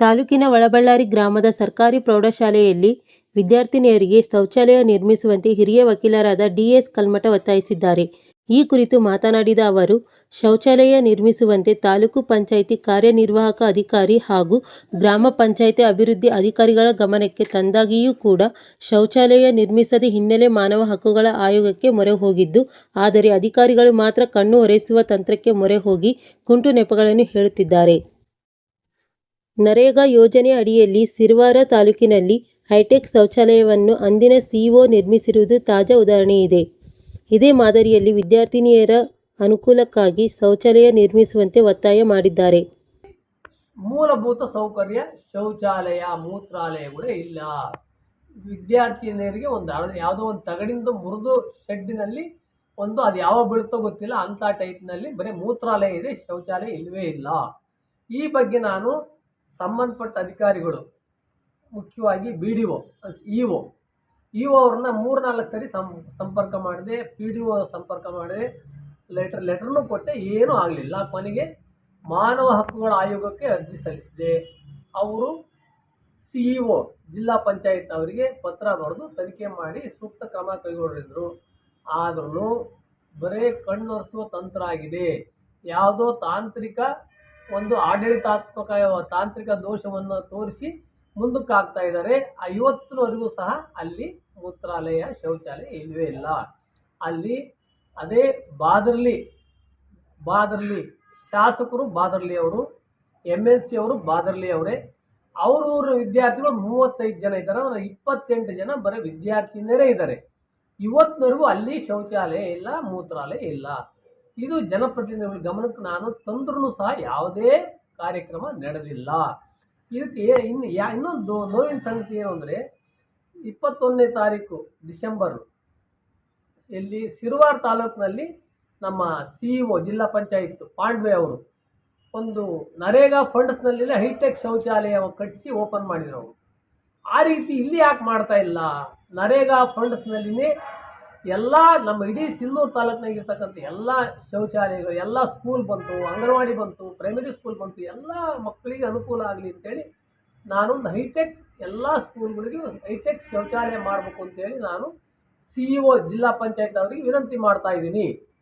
ತಾಲೂಕಿನ ಒಳಬಳ್ಳಾರಿ ಗ್ರಾಮದ ಸರ್ಕಾರಿ ಪ್ರೌಢಶಾಲೆಯಲ್ಲಿ ವಿದ್ಯಾರ್ಥಿನಿಯರಿಗೆ ಶೌಚಾಲಯ ನಿರ್ಮಿಸುವಂತೆ ಹಿರಿಯ ವಕೀಲರಾದ ಡಿಎಸ್ ಕಲ್ಮಠ ಒತ್ತಾಯಿಸಿದ್ದಾರೆ. ಈ ಕುರಿತು ಮಾತನಾಡಿದ ಅವರು, ಶೌಚಾಲಯ ನಿರ್ಮಿಸುವಂತೆ ತಾಲೂಕು ಪಂಚಾಯಿತಿ ಕಾರ್ಯನಿರ್ವಾಹಕ ಅಧಿಕಾರಿ ಹಾಗೂ ಗ್ರಾಮ ಪಂಚಾಯಿತಿ ಅಭಿವೃದ್ಧಿ ಅಧಿಕಾರಿಗಳ ಗಮನಕ್ಕೆ ತಂದಾಗಿಯೂ ಕೂಡ ಶೌಚಾಲಯ ನಿರ್ಮಿಸದೆ ಹಿನ್ನೆಲೆ ಮಾನವ ಹಕ್ಕುಗಳ ಆಯೋಗಕ್ಕೆ ಮೊರೆ ಹೋಗಿದ್ದು, ಆದರೆ ಅಧಿಕಾರಿಗಳು ಮಾತ್ರ ಕಣ್ಣು ಒರೆಸುವ ತಂತ್ರಕ್ಕೆ ಮೊರೆ ಹೋಗಿ ಕುಂಟು ನೆಪಗಳನ್ನು ಹೇಳುತ್ತಿದ್ದಾರೆ. ನರೇಗಾ ಯೋಜನೆ ಅಡಿಯಲ್ಲಿ ಸಿರ್ವಾರ ತಾಲೂಕಿನಲ್ಲಿ ಹೈಟೆಕ್ ಶೌಚಾಲಯವನ್ನು ಅಂದಿನ ಸಿಇಒ ನಿರ್ಮಿಸಿರುವುದು ತಾಜಾ ಉದಾಹರಣೆಯಿದೆ. ಇದೇ ಮಾದರಿಯಲ್ಲಿ ವಿದ್ಯಾರ್ಥಿನಿಯರ ಅನುಕೂಲಕ್ಕಾಗಿ ಶೌಚಾಲಯ ನಿರ್ಮಿಸುವಂತೆ ಒತ್ತಾಯ ಮಾಡಿದ್ದಾರೆ. ಮೂಲಭೂತ ಸೌಕರ್ಯ ಶೌಚಾಲಯ, ಮೂತ್ರಾಲಯ ಕೂಡ ಇಲ್ಲ ವಿದ್ಯಾರ್ಥಿನಿಯರಿಗೆ ಒಂದು ಯಾವುದೋ ಒಂದು ತಗಡಿಂದ ಮುರಿದು ಶೆಡ್ಡಿನಲ್ಲಿ ಒಂದು ಅದು ಯಾವ ಬೀಳುತ್ತೋ ಗೊತ್ತಿಲ್ಲ, ಅಂಥ ಟೈಪ್ನಲ್ಲಿ ಬರೀ ಮೂತ್ರಾಲಯ ಇದೆ, ಶೌಚಾಲಯ ಇಲ್ಲವೇ ಇಲ್ಲ ಈ ಬಗ್ಗೆ ನಾನು ಸಂಬಂಧಪಟ್ಟ ಅಧಿಕಾರಿಗಳು, ಮುಖ್ಯವಾಗಿ B D O E O E O ಅವ್ರನ್ನ ಸರಿ ಸಂಪರ್ಕ ಮಾಡಿದೆ ಪಿ ಡಿ ಒ ಸಂಪರ್ಕ ಮಾಡಿದೆ ಲೆಟರ್ ಲೆಟರ್ನು ಕೊಟ್ಟೆ, ಏನೂ ಆಗಲಿಲ್ಲ. ಕೊನೆಗೆ ಮಾನವ ಹಕ್ಕುಗಳ ಆಯೋಗಕ್ಕೆ ಅರ್ಜಿ ಸಲ್ಲಿಸಿದೆ. ಅವರು ಸಿ ಒ ಜಿಲ್ಲಾ ಪಂಚಾಯತ್ ಅವರಿಗೆ ಪತ್ರ ಬರೆದು ತನಿಖೆ ಮಾಡಿ ಸೂಕ್ತ ಕ್ರಮ ಕೈಗೊಂಡಿದ್ರು ಆದ್ರೂ ಬರೇ ಕಣ್ಣೊರೆಸುವ ತಂತ್ರ ಆಗಿದೆ. ಯಾವುದೋ ತಾಂತ್ರಿಕ ಒಂದು ಆಡಳಿತಾತ್ಮಕ ತಾಂತ್ರಿಕ ದೋಷವನ್ನು ತೋರಿಸಿ ಮುಂದಕ್ಕಾಗ್ತಾ ಇದ್ದಾರೆ. ಐವತ್ತರವರೆಗೂ ಸಹ ಅಲ್ಲಿ ಮೂತ್ರಾಲಯ, ಶೌಚಾಲಯ ಇಲ್ಲವೇ ಇಲ್ಲ. ಅಲ್ಲಿ ಅದೇ ಬಾದರ್ಲಿ ಬಾದರ್ಲಿ ಶಾಸಕರು ಬಾದರ್ಲಿ ಅವರು ಎಂ ಎಲ್ ಸಿ ಅವರು ಬಾದರ್ಲಿ ಅವರೇ. ಅವ್ರವ್ರ ವಿದ್ಯಾರ್ಥಿಗಳು ಮೂವತ್ತೈದು ಜನ ಇದ್ದಾರೆ. ಅವರ ಇಪ್ಪತ್ತೆಂಟು ಜನ ಬರೀ ವಿದ್ಯಾರ್ಥಿನಿಯರೇ ಇದ್ದಾರೆ. ಇವತ್ತಿನವರೆಗೂ ಅಲ್ಲಿ ಶೌಚಾಲಯ ಇಲ್ಲ, ಮೂತ್ರಾಲಯ ಇಲ್ಲ. ಇದು ಜನಪ್ರತಿನಿಧಿಗಳ ಗಮನಕ್ಕೆ ನಾನು ತಂದ್ರೂ ಸಹ ಯಾವುದೇ ಕಾರ್ಯಕ್ರಮ ನಡೆದಿಲ್ಲ. ಇದಕ್ಕೆ ಇನ್ನು ಯಾ, ಇನ್ನೊಂದು ನೋವಿನ ಸಂಗತಿ ಏನು ಅಂದರೆ, ಇಪ್ಪತ್ತೊಂದನೇ ತಾರೀಕು ಡಿಸೆಂಬರ್ ಇಲ್ಲಿ ಸಿರುವಾರ್ ತಾಲೂಕಿನಲ್ಲಿ ನಮ್ಮ ಸಿ ಒ ಜಿಲ್ಲಾ ಪಂಚಾಯತ್ ಪಾಂಡ್ವೆ ಅವರು ಒಂದು ನರೇಗಾ ಫಂಡ್ಸ್ನಲ್ಲಿ ಹೈಟೆಕ್ ಶೌಚಾಲಯ ಕಟ್ಟಿಸಿ ಓಪನ್ ಮಾಡಿದ್ರು ಅವರು. ಆ ರೀತಿ ಇಲ್ಲಿ ಯಾಕೆ ಮಾಡ್ತಾ ಇಲ್ಲ? ನರೇಗಾ ಫಂಡ್ಸ್ನಲ್ಲಿನೇ ಎಲ್ಲ ನಮ್ಮ ಇಡೀ ಸಿಲ್ಲೂರು ತಾಲೂಕಿನಾಗ ಇರ್ತಕ್ಕಂಥ ಎಲ್ಲ ಶೌಚಾಲಯಗಳು, ಎಲ್ಲ ಸ್ಕೂಲ್ ಬಂತು, ಅಂಗನವಾಡಿ ಬಂತು ಪ್ರೈಮರಿ ಸ್ಕೂಲ್ ಬಂತು, ಎಲ್ಲ ಮಕ್ಕಳಿಗೆ ಅನುಕೂಲ ಆಗಲಿ ಅಂತೇಳಿ ನಾನೊಂದು ಹೈಟೆಕ್ ಎಲ್ಲ ಸ್ಕೂಲ್ಗಳಿಗೆ ಒಂದು ಹೈಟೆಕ್ ಶೌಚಾಲಯ ಮಾಡಬೇಕು ಅಂತೇಳಿ ನಾನು ಸಿ ಇ ಒ ಜಿಲ್ಲಾ ವಿನಂತಿ ಮಾಡ್ತಾ ಇದ್ದೀನಿ.